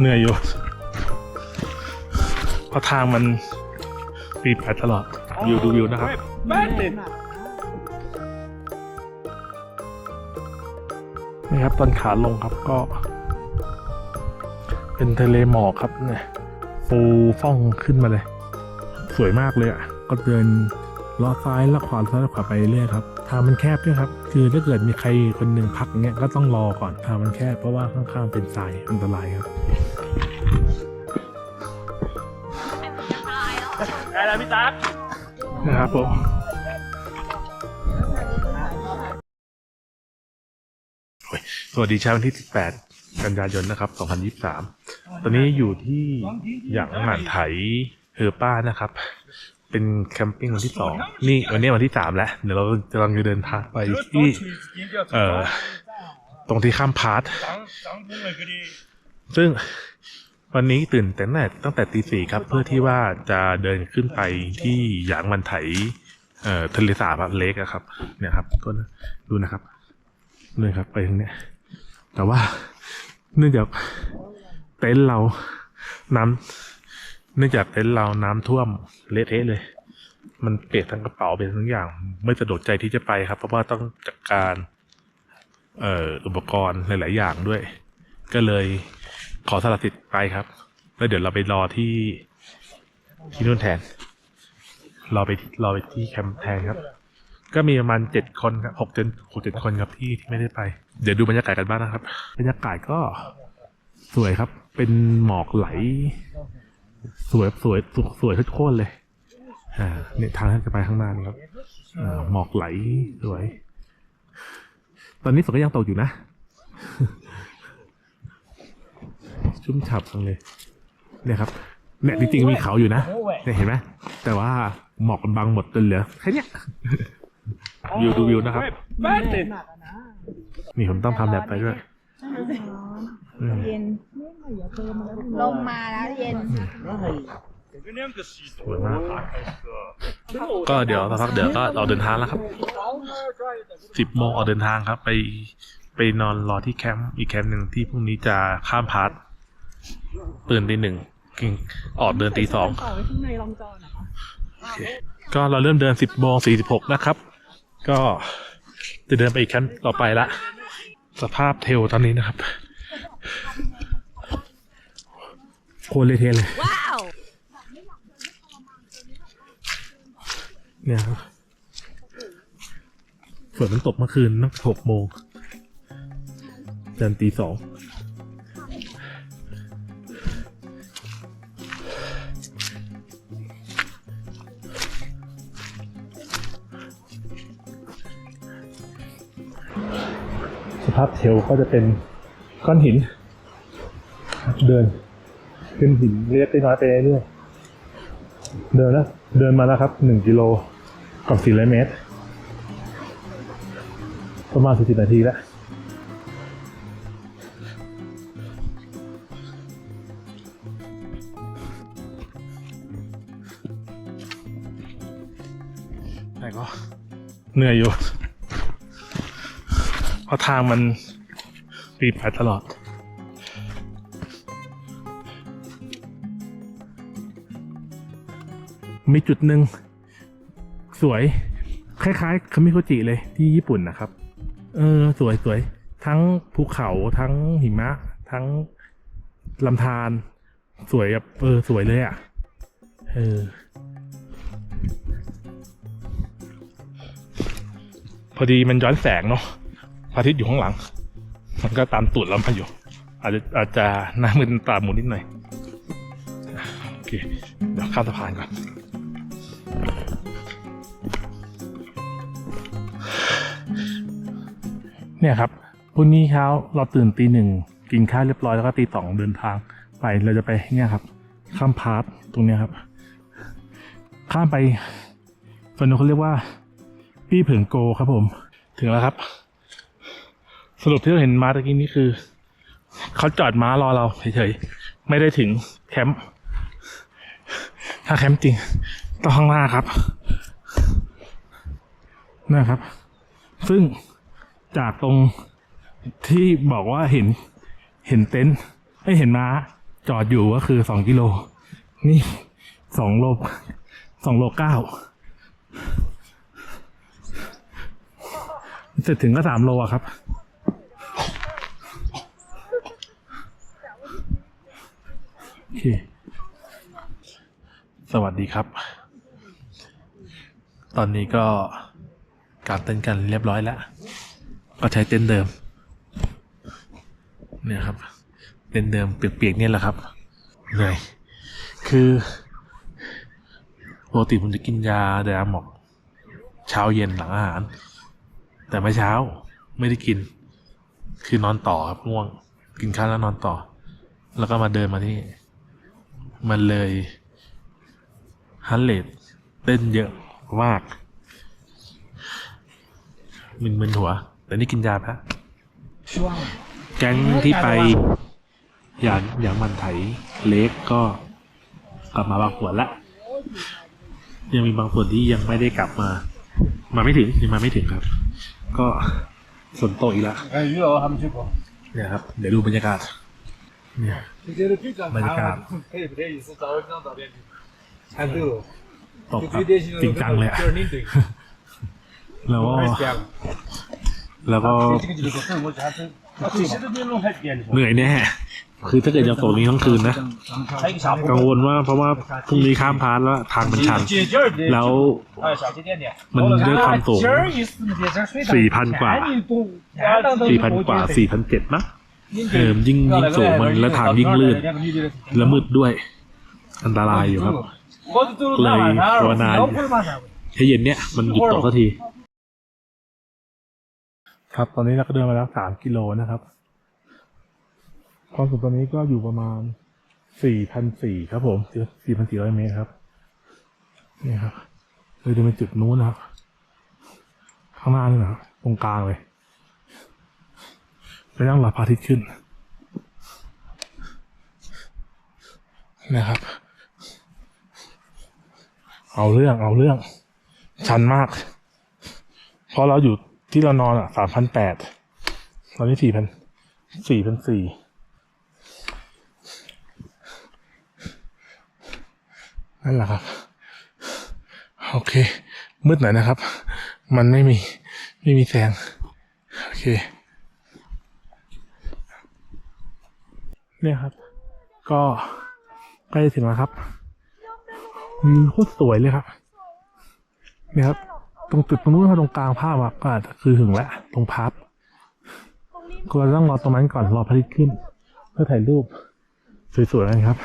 เหนื่อยอยู่เพราะทางมันปีดไปตลอดวิวดูวิวนะครับ นี่ครับตอนขาลงครับก็ เป็นทะเลหมอกครับเนี่ยฟูฟ่องขึ้นมาเลย สวยมากเลยอะ ก็เดินล้อซ้ายล้วขวาซ้ายล้วขวาไปเรื่อยครับางมันแคบด้วยครับ คือถ้าเกิดมีใครคนหนึ่งพักเงี้ยก็ต้องรอก่อนทางมันแคบเพราะว่าข้างๆเป็นทรายอันตรายครับได้แล้วพี่ตั๊กนะครับผมโอ้ยสวัสดีเช้าวันที่ 18 กันยายนนะครับ 2023 ตอนนี้อยู่ที่หยางหมานไถเฮอป้านะครับ เป็นแคมปิ้งวันที่สองนี่วันนี้วันที่สามแล้ว เดี๋ยวเรากำลังจะเดินทางไปที่เอ่อตรงที่ข้ามพาร์ทซึ่งวันนี้ตื่นแต่แต่ตั้งแต่ตีสี่ครับ เพื่อที่ว่าจะเดินขึ้นไปที่หยางมันไถเอ่อทะเลสาบเล็กอะครับ เนี่ยครับก็ดูนะครับนี่ครับ ไปทางเนี้ย แต่ว่าเนื่องจากเต็นท์เราน้ำ เนื่องจากเต็นท์เราน้ำท่วมเละเทะเลย มันเปียกทั้งกระเป๋าเปียกทั้งอย่าง ไม่สะดวกใจที่จะไปครับ เพราะว่าต้องจัดการเอ่ออุปกรณ์หลาย ๆ อย่างด้วย ก็เลยขอสละสิทธิ์ไปครับ แล้วเดี๋ยวเราไปรอที่ที่นู่นแทน รอไปรอไปที่แคมป์แทนครับ ก็มีประมาณเจ็ดคนครับหกเจ็ดหกเจ็ดคนครับที่ที่ไม่ได้ไป เดี๋ยวดูบรรยากาศกันบ้างนะครับ บรรยากาศก็สวยครับ เป็นหมอกไหล สวยสวยสวยสวยทุกโคนเลย อ่าเนี่ยทางที่จะไปข้างหน้านี่ครับอ่าหมอกไหลสวย ตอนนี้ฝนก็ยังตกอยู่นะ ชุ่มฉ่ำจังเลย เนี่ยครับ เนี่ยจริงๆมีเขาอยู่นะ เนี่ยเห็นไหมแต่ว่าหมอกมันบังหมดจนเหลือแค่เนี้ยวิวดูวิวนะครับแป๊ดเลยนี่ผมต้องทำแบบไปด้วยอืม เย็นลมมาแล้วเย็น สวยมากก็เดี๋ยวสักพักเดี๋ยวก็ออกเดินทางแล้วครับสิบโมงออกเดินทางครับ ไปไปนอนรอที่แคมป์อีกแคมป์หนึ่งที่พรุ่งนี้จะข้ามพาร์ทตื่นตีหนึ่งกินออกเดินตีสองต่อไปข้างในลองจอนะคะโอเคก็เราเริ่มเดินสิบโมงสี่สิบหกนะครับ ก็จะเดินไปอีกแคมป์ต่อไปละ สภาพเทลตอนนี้นะครับ โคตรเละเทะเลยว้าวเนี่ยครับฝนมันตกเมื่อคืนตั้งหกโมงจนตีสอง ภาพเทลก็จะเป็นก้อนหิน เดินขึ้นหินเล็กๆน้อยไปเรื่อยเดินแล้วเดินมาแล้วครับหนึ่งกิโลกับสี่ร้อยเมตร ประมาณสี่สิบนาทีแล้วแต่ก็เหนื่อยอยู่ ราะทางมันปีดไปตลอด มีจุดหนึ่งสวย คล้ายๆคามิโคจิเลยที่ญี่ปุ่นนะครับ เออ สวยสวยทั้งภูเขาทั้งหิมะ ทั้งลำธารสวยแบบเออ สวยเลยอะ่ะ เออพอดีมันย้อนแสงเนาะ พระอาทิตย์อยู่ข้างหลัง มันก็ตามตูดเรามาอยู่ อาจจะอาจจะหน้ามึนตาหมุนนิดหน่อยโอเคเดี๋ยวข้ามสะพานก่อนเนี่ยครับพรุ่งนี้เช้าเราตื่นตีหนึ่งกินข้าวเรียบร้อยแล้วก็ตีสองเดินทางไปเราจะไปเนี่ยครับ ข้ามพาร์ทตรงเนี้ยครับ ข้ามไปส่วนนู้นเขาเรียกว่า ปี้เผิงโกครับผม ถึงแล้วครับ สรุปที่เราเห็นม้าตะกี้นี้คือ เขาจอดม้ารอเราเฉยๆ ไม่ได้ถึงแคมป์ ถ้าแคมป์จริงต้องข้างหน้าครับนะครับ ซึ่งจากตรงที่บอกว่าเห็นเห็นเต็นท์ไม่เห็นม้า จอดอยู่ก็คือสองกิโล นี่สองโลสองโลเก้าเสร็จถึงก็สามโลอะครับ โอเค สวัสดีครับ ตอนนี้ก็กางเต้นกันเรียบร้อยแล้ว ก็ใช้เต็นเดิม เนี่ยครับ เต็นเดิมเปียกๆเนี่ยแหละครับเหนื่อยคือปกติผมจะกินยาไดอาหมอก เช้าเย็นหลังอาหาร แต่ไม่เช้าไม่ได้กิน คือนอนต่อครับง่วง กินข้าวแล้วนอนต่อ แล้วก็มาเดินมาที่ มันเลยฮันเลตเต้นเยอะมาก มึนมึนหัว แต่นี่กินยาพะแก๊งที่ไป อย่างอย่างมันไถเล็กก็กลับมาบางส่วนละยังมีบางส่วนที่ยังไม่ได้กลับมา มาไม่ถึงยังมาไม่ถึงครับ ก็ส่วนโตอีกละเดี๋ยวครับ เดี๋ยวดูบรรยากาศ เนี่ยบรรยากาศตกแบบจริงจังเลยอะแล้วก็แล้วก็เหนื่อยแน่คือถ้าเกิดจะตกนี้ทั้งคืนนะ กังวลว่าเพราะว่าพรุ่งนี้ข้ามพาร์ทแล้วทางมันชัน แล้วมันด้วยความสูงสี่พันกว่าสี่พันกว่าสี่พันเจ็ดมั้ง เออยิ่งยิ่งสูงมันแล้วทางยิ่งลื่นแล้วมืดด้วย อันตรายอยู่ครับเลยภาวนาอยู่แค่เย็นเนี้ยมันหยุดตกสักที ครับตอนนี้เราก็เดินมาแล้วสามกิโลนะครับ ความสูงตอนนี้ก็อยู่ประมาณสี่พันสี่ครับผมสี่พันสี่ร้อยเมตรครับนี่ครับเลยเดินไปจุดนู้นนะครับ ข้างหน้านี่นะครับตรงกลางเลย ไปนั่งรอพระอาทิตย์ขึ้น นะครับ เอาเรื่องเอาเรื่อง ชันมากเพราะเราอยู่ที่เรานอนอะสามพันแปดตอนนี้สี่พันสี่พันสี่นั่นแหละครับ โอเค มืดหน่อยนะครับ มันไม่มี ไม่มีแสง โอเค เนี่ยครับ ก็ใกล้จะถึงแล้วครับวิวโคตรสวยเลยครับเนี่ยครับ ตรงจุดตรงนู้นครับตรงกลางภาพอะก็อาจจะคือถึงแล้วตรงพับก็เราต้องรอตรงนั้นก่อนรอพระอาทิตย์ขึ้น เพื่อถ่ายรูปสวยๆกันครับ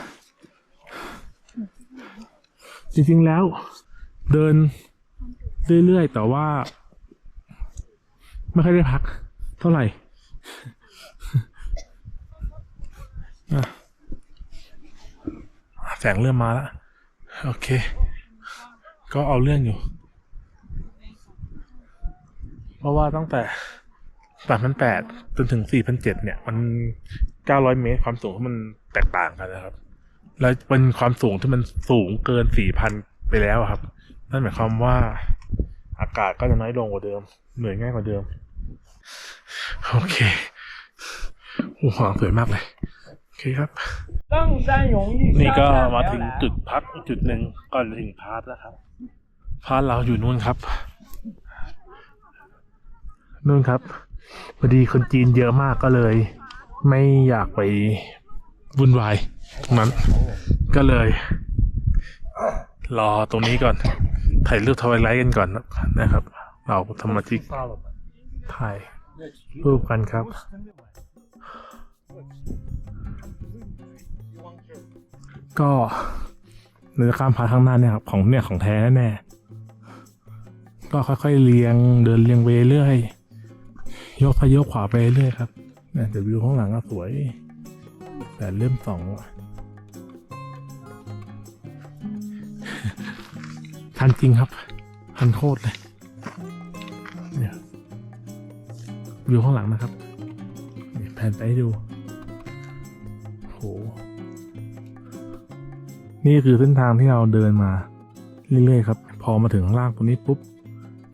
จริงๆแล้วเดินเรื่อยๆ แต่ว่า ไม่ค่อยได้พัก เท่าไหร่ แสงเริ่มมาแล้ว โอเค ก็เอาเรื่องอยู่ เพราะว่าตั้งแต่สามพันแปดจนถึงสี่พันเจ็ดเนี่ย มันเก้าร้อยเมตรความสูงที่มันแตกต่างกันนะครับ แล้วเป็นความสูงที่มันสูงเกินสี่พันไปแล้วครับ นั่นหมายความว่าอากาศก็จะน้อยลงกว่าเดิม เหนื่อยง่ายกว่าเดิม โอเคโอ้โหสวยมากเลย คครับนี่ก็มาถึงจุดพักจุดหนึ่งก่อนถึงพาร์ทแล้วครับ พาร์ทเราอยู่นู่นครับ นู่นครับพอดีคนจีนเยอะมากก็เลย ไม่อยากไปวุ่นวายนั้นก็เลย รอตรงนี้ก่อน ถ่ายรูปทวายไลท์กันก่อนนะครับ เราธรรมชิกถ่ายรูปกันครับ ก็เรือข้ามพาข้างหน้าเนี่ยครับของเนี่ยของแท้แน่ก็ค่อยๆเรียงเดินเรียงไปเรื่อยยกซ้ายกขวาไปเรื่อยครับเนี่ยเดี๋ยววิวข้างหลังก็สวย แต่เริ่มสองทันจริงครับทันโคตรเลยวิวข้างหลังนะครับนี่แผนไปให้ดู นี่คือเส้นทางที่เราเดินมาเรื่อยๆครับ พอมาถึงล่างตรงนี้ปุ๊บ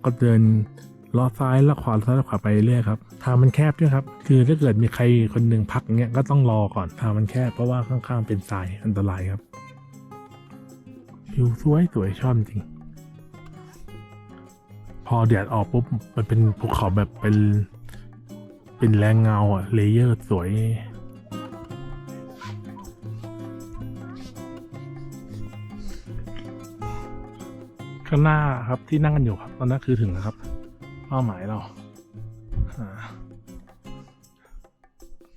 ก็เดินล้อซ้ายล้วขวาซ้ายล้วขวาไปเรื่อยครับ ทางมันแคบด้วยครับ คือถ้าเกิดมีใครคนหนึ่งพักเงี้ยก็ต้องรอก่อนทางมันแคบเพราะว่าข้างๆเป็นทรายอันตรายครับวิวสวยสวยชอบจริง พอแดดออกปุ๊บมันเป็นภูเขาแบบเป็น เป็นแรงเงาอะเลเยอร์สวย ข้างหน้าครับที่นั่งกันอยู่ครับ ตอนนั้นคือถึงแล้วครับ เป้าหมายเราอ่า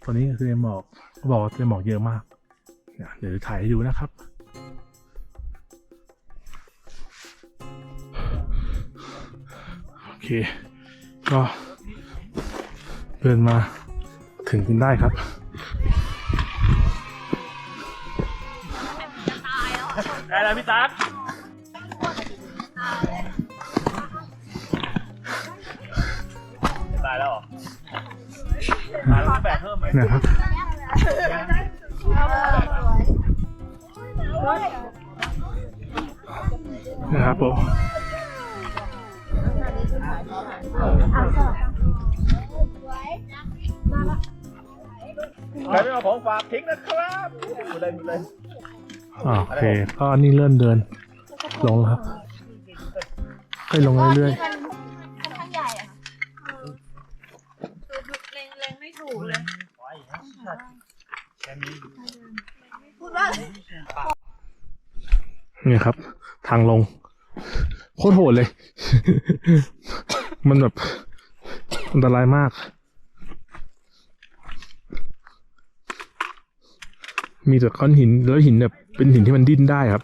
ตอนนี้คือหมอกเขาบอกว่าทะเลหมอกเยอะมากเนี่ยเดี๋ยวถ่ายให้ดูนะครับโอเค ก็เดินมาถึงกันได้ครับ来了，พี่ตั๊ก ตายแล้วเหรอตายแล้วต้องแบกเพิ่มไหมนะครับนะครับผมใครไม่เอาของฝากทิ้งนะครับหมดเลยหมดเลยอ่าโอเคก็นี่เริ่มเดิน ลงแล้วครับค่อยลงเรื่อยมั เลยพูดว่าเนี่ยครับ ทางลง โคตรโหดเลย มันแบบอันตรายมาก มีแต่ก้อนหินแล้วหินแบบเป็นหินที่มันดิ้นได้ครับ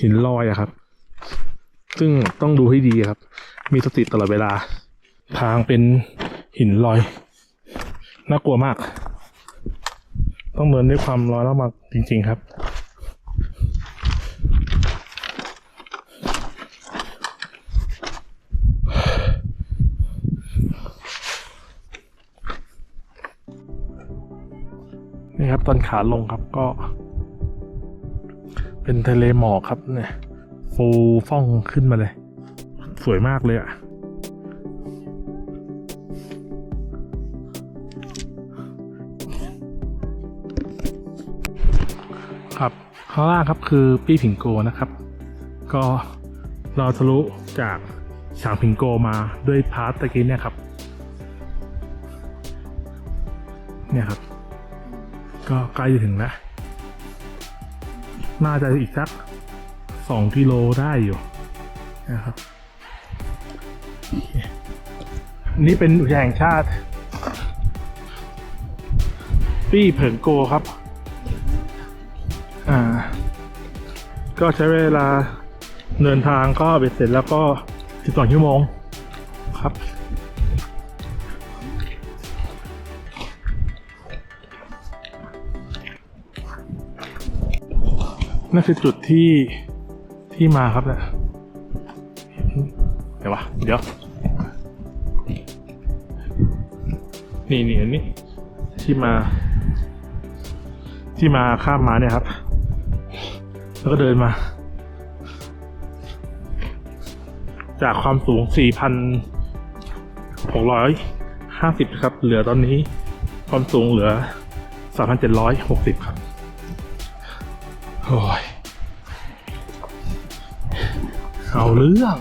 หินลอยอะครับ ซึ่งต้องดูให้ดีครับ มีสติตลอดเวลา ทางเป็นหินลอย น่ากลัวมาก ต้องเดินด้วยความร้อนระมัดจริง ๆ ครับนี่ครับตอนขาลงครับก็ เป็นทะเลหมอกครับเนี่ยฟูฟ่องขึ้นมาเลย สวยมากเลยอะ่ะ ข้างล่างครับคือปี้ผิงโกนะครับ ก็เราทะลุจากฉางผิงโกมาด้วยพาร์ตตะกี้เนี่ยครับ เนี่ยครับ ก็ใกล้จะถึงแล้ว น่าจะอีกสักสองกิโลได้อยู่นะครับ นี่เป็นอุทยานแห่งชาติ ปี้เผิงโกครับ ก็ใช้เวลาเดินทางก็เบ็ดเสร็จแล้วก็ 12 ชั่วโมงครับ นั่นคือจุดที่ที่มาครับเนี่ยเดี๋ยววะเดี๋ยว นี่นี่อันนี้ที่มา ที่มาข้ามมาเนี่ยครับ แล้วก็เดินมา จากความสูง 4,650 ครับ เหลือตอนนี้ความสูงเหลือ 3,760 ครับ โอ้ย เอาเรื่อง